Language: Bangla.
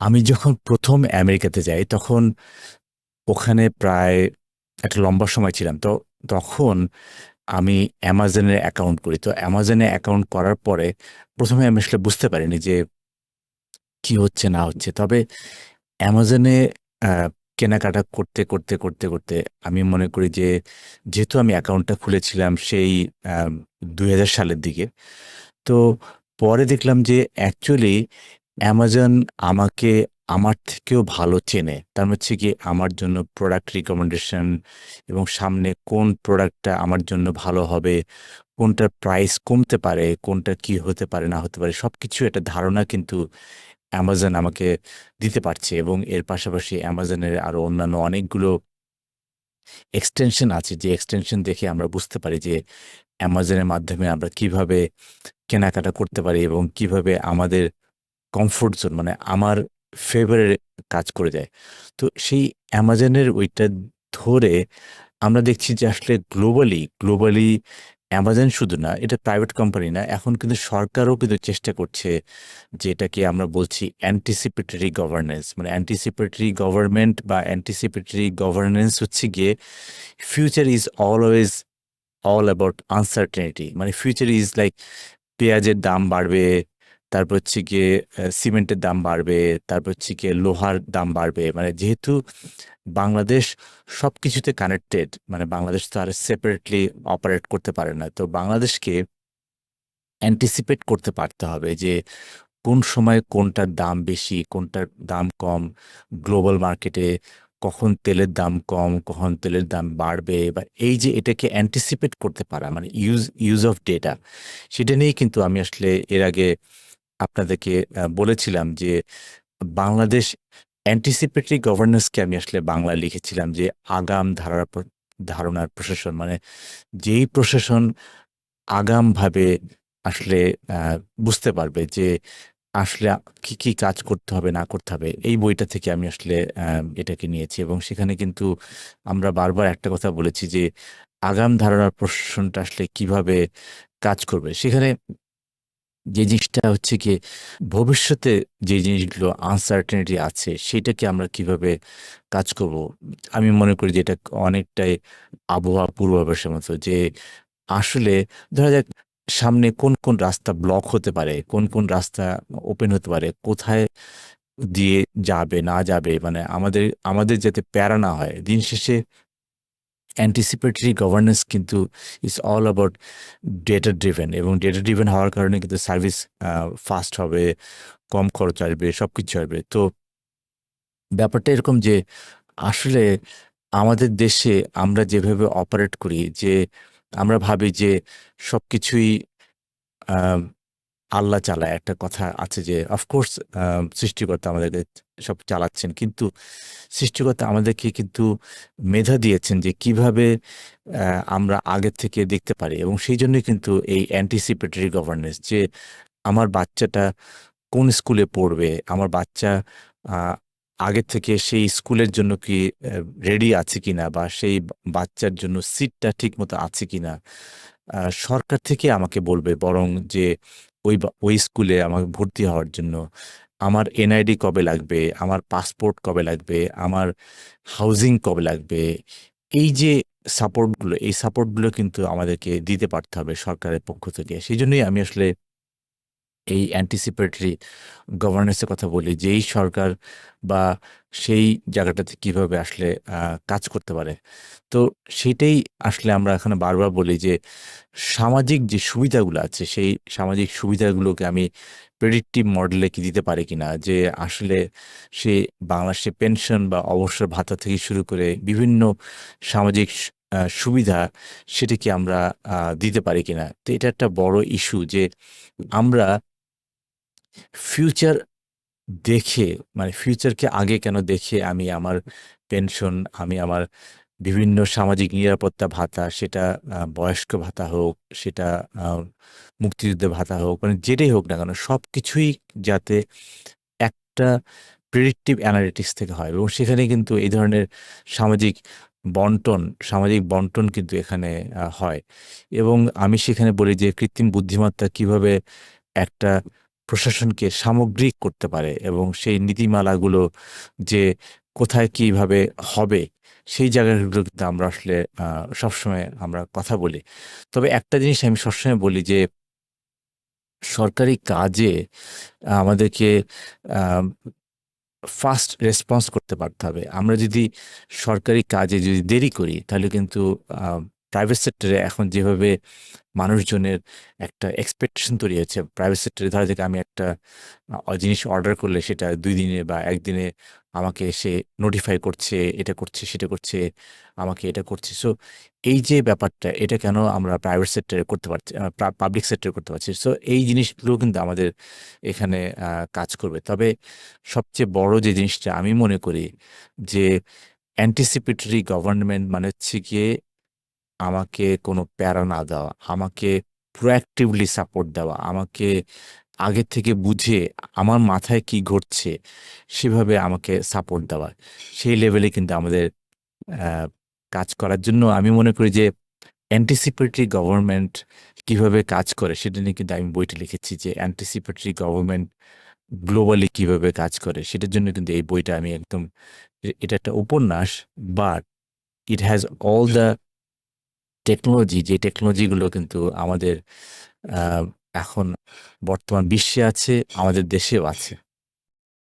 আমি যখন প্রথম আমেরিকাতে যাই তখন ওখানে প্রায় একটা লম্বা সময় ছিলাম। তো তখন আমি অ্যামাজনের অ্যাকাউন্ট করি। তো অ্যামাজনে অ্যাকাউন্ট করার পরে প্রথমে আমি আসলে বুঝতে পারিনি যে কি হচ্ছে না হচ্ছে। তবে অ্যামাজনে কেনাকাটা করতে, করতে, করতে, করতে আমি মনে করি যে যেহেতু আমি অ্যাকাউন্টটা খুলেছিলাম সেই ২০০০ সালের দিকে। তো পরে দেখলাম যে অ্যাকচুয়ালি অ্যামাজন আমাকে আমার থেকেও ভালো চেনে। তার মানে হচ্ছে গিয়ে আমার জন্য প্রোডাক্ট রিকমেন্ডেশন এবং সামনে কোন প্রোডাক্টটা আমার জন্য ভালো হবে, কোনটার প্রাইস কমতে পারে, কোনটা কি হতে পারে না হতে পারে সব কিছু একটা ধারণা কিন্তু অ্যামাজন আমাকে দিতে পারছে এবং এর পাশাপাশি অ্যামাজনের আরও অন্যান্য অনেকগুলো এক্সটেনশন আছে যে এক্সটেনশন দেখে আমরা বুঝতে পারি যে অ্যামাজনের মাধ্যমে আমরা কীভাবে কেনাকাটা করতে পারি এবং কীভাবে আমাদের কমফোর্ট জোন মানে আমার ফেভারে কাজ করে যায়। তো সেই অ্যামাজনের ওইটা ধরে আমরা দেখছি যে আসলে গ্লোবালি, গ্লোবালি অ্যামাজন শুধু না, এটা প্রাইভেট কোম্পানি না। এখন কিন্তু সরকারও কিন্তু চেষ্টা করছে যে এটাকে আমরা বলছি অ্যান্টিসিপেটরি গভর্নেন্স মানে অ্যান্টিসিপেটরি গভর্নমেন্ট বা অ্যান্টিসিপেটরি গভর্নেন্স হচ্ছে গিয়ে future is always all about uncertainty মানে ফিউচার ইজ লাইক পেঁয়াজের দাম বাড়বে, তারপর হচ্ছে গিয়ে সিমেন্টের দাম বাড়বে, তারপর হচ্ছে গিয়ে লোহার দাম বাড়বে। মানে যেহেতু বাংলাদেশ সব কিছুতে কানেক্টেড মানে বাংলাদেশ তো আর সেপারেটলি অপারেট করতে পারে না। তো বাংলাদেশকে অ্যান্টিসিপেট করতে পারতে হবে যে কোন সময় কোনটার দাম বেশি, কোনটার দাম কম, গ্লোবাল মার্কেটে কখন তেলের দাম কম, কখন তেলের দাম বাড়বে বা এই যে এটাকে অ্যান্টিসিপেট করতে পারা মানে ইউজ ইউজ অফ ডেটা সেটা নিয়েই কিন্তু আমি আসলে এর আগে আপনাদেরকে বলেছিলাম যে বাংলাদেশ অ্যান্টিসিপেটরি গভর্নেন্সকে আমি আসলে বাংলায় লিখেছিলাম যে আগাম ধারার ধারণার প্রশাসন। মানে যেই প্রশাসন আগামভাবে আসলে বুঝতে পারবে যে আসলে কি, কি কাজ করতে হবে না করতে হবে। এই বইটা থেকে আমি আসলে এটাকে নিয়েছি এবং সেখানে কিন্তু আমরা বারবার একটা কথা বলেছি যে আগাম ধারণার প্রশাসনটা আসলে কীভাবে কাজ করবে। সেখানে যে জিনিসটা হচ্ছে কি ভবিষ্যতে যে জিনিসগুলো আনসার্টেনিটি আছে সেটাকে আমরা কীভাবে কাজ করব। আমি মনে করি যে এটা অনেকটাই আবহাওয়া পূর্বাভাসের মতো যে আসলে ধরা যাক সামনে কোন, কোন রাস্তা ব্লক হতে পারে, কোন, কোন রাস্তা ওপেন হতে পারে, কোথায় দিয়ে যাবে না যাবে মানে আমাদের, আমাদের যাতে প্যারা না হয়। দিন শেষে অ্যান্টিসিপেটরি গভর্নেন্স কিন্তু is all about data driven এবং ডেটা ড্রিভেন হওয়ার কারণে কিন্তু সার্ভিস ফাস্ট হবে, কম খরচ আসবে, সব কিছু আসবে। তো ব্যাপারটা এরকম যে আসলে আমাদের দেশে আমরা যেভাবে অপারেট করি যে আমরা ভাবি যে সবকিছুই আ আল্লাহ চালায়। একটা কথা আছে যে অফকোর্স সৃষ্টিকর্তা আমাদেরকে সব চালাচ্ছেন। কিন্তু সৃষ্টিকর্তা আমাদেরকে কিন্তু মেধা দিয়েছেন যে কীভাবে আমরা আগের থেকে দেখতে পারি এবং সেইজন্যই কিন্তু এই অ্যান্টিসিপেটরি গভর্নেন্স যে আমার বাচ্চাটা কোন স্কুলে পড়বে, আমার বাচ্চা আগের থেকে সেই স্কুলের জন্য কি রেডি আছে কিনা বা সেই বাচ্চার জন্য সিটটা ঠিকমতো আছে কিনা। সরকার থেকে আমাকে বলবে বরং যে ওই বা ওই স্কুলে আমাকে ভর্তি হওয়ার জন্য আমার এনআইডি কবে লাগবে, আমার পাসপোর্ট কবে লাগবে, আমার হাউজিং কবে লাগবে। এই যে সাপোর্টগুলো, এই সাপোর্টগুলো কিন্তু আমাদেরকে দিতে পারতে হবে সরকারের পক্ষ থেকে। সেই জন্যই আমি আসলে এই অ্যান্টিসিপেটরি গভর্নেন্সের কথা বলি। যেই সরকার বা সেই জায়গাটাতে কীভাবে আসলে কাজ করতে পারে। তো সেইটাই আসলে আমরা এখানে বারবার বলি যে, সামাজিক যে সুবিধাগুলো আছে, সেই সামাজিক সুবিধাগুলোকে আমি প্রেডিক্টিভ মডেলে কি দিতে পারি কিনা? যে আসলে সে বাংলাদেশে পেনশন বা অবসর ভাতা থেকে শুরু করে বিভিন্ন সামাজিক সুবিধা সেটা কি আমরা দিতে পারি কিনা? তো এটা একটা বড় ইস্যু যে আমরা ফিউচার দেখে মানে ফিউচারকে আগে কেন দেখে আমি আমার পেনশন, আমি আমার বিভিন্ন সামাজিক নিরাপত্তা ভাতা সেটা বয়স্ক ভাতা হোক, সেটা আ মুক্তিযুদ্ধের ভাতা হোক, মানে যেটাই হোক না কেন সব কিছুই যাতে একটা প্রেডিক্টিভ অ্যানালিটিক্স থেকে হয়। এবং সেখানে কিন্তু এই ধরনের সামাজিক বন্টন, সামাজিক বন্টন কিন্তু এখানে হয়। এবং আমি সেখানে বলি যে কৃত্রিম বুদ্ধিমত্তা কীভাবে একটা প্রশাসনকে সামগ্রিক করতে পারে এবং সেই নীতিমালাগুলো যে কোথায় কীভাবে হবে, সেই জায়গাগুলো কিন্তু আমরা আসলে সবসময় আমরা কথা বলি। তবে একটা জিনিস আমি সবসময় বলি যে, সরকারি কাজে আমাদেরকে ফাস্ট রেসপন্স করতে পারতে হবে। আমরা যদি সরকারি কাজে যদি দেরি করি, তাহলে কিন্তু প্রাইভেট সেক্টরে এখন যেভাবে মানুষজনের একটা এক্সপেকটেশন তৈরি হয়েছে প্রাইভেট সেক্টরে ধরা যাক আমি একটা জিনিস অর্ডার করলে সেটা দুই দিনে বা একদিনে আমাকে এসে নোটিফাই করছে, এটা করছে, সেটা করছে, আমাকে এটা করছে। সো এই যে ব্যাপারটা, এটা কেন আমরা প্রাইভেট সেক্টরে করতে পারছি পাবলিক সেক্টরে করতে পারছি? সো এই জিনিসগুলো কিন্তু আমাদের এখানে কাজ করবে। তবে সবচেয়ে বড় যে জিনিসটা আমি মনে করি যে অ্যান্টিসিপেটরি গভর্নমেন্ট মানে হচ্ছে গিয়ে আমাকে কোনো প্যারা না দেওয়া, আমাকে প্রোঅ্যাক্টিভলি সাপোর্ট দেওয়া, আমাকে আগে থেকে বুঝে আমার মাথায় কি ঘটছে সেভাবে আমাকে সাপোর্ট দেওয়া। সেই লেভেলে কিন্তু আমাদের কাজ করার জন্য আমি মনে করি যে অ্যান্টিসিপেটরি গভর্নমেন্ট কীভাবে কাজ করে সেটা নিয়ে কিন্তু আমি বইটি লিখেছি যে অ্যান্টিসিপেটরি গভর্নমেন্ট গ্লোবালি কীভাবে কাজ করে সেটার জন্য কিন্তু এই বইটা আমি একদম এটা একটা উপন্যাস but it has all the technology যে টেকনোলজিগুলো কিন্তু আমাদের এখন বর্তমান বিশ্বে আছে আমাদের দেশেও আছে।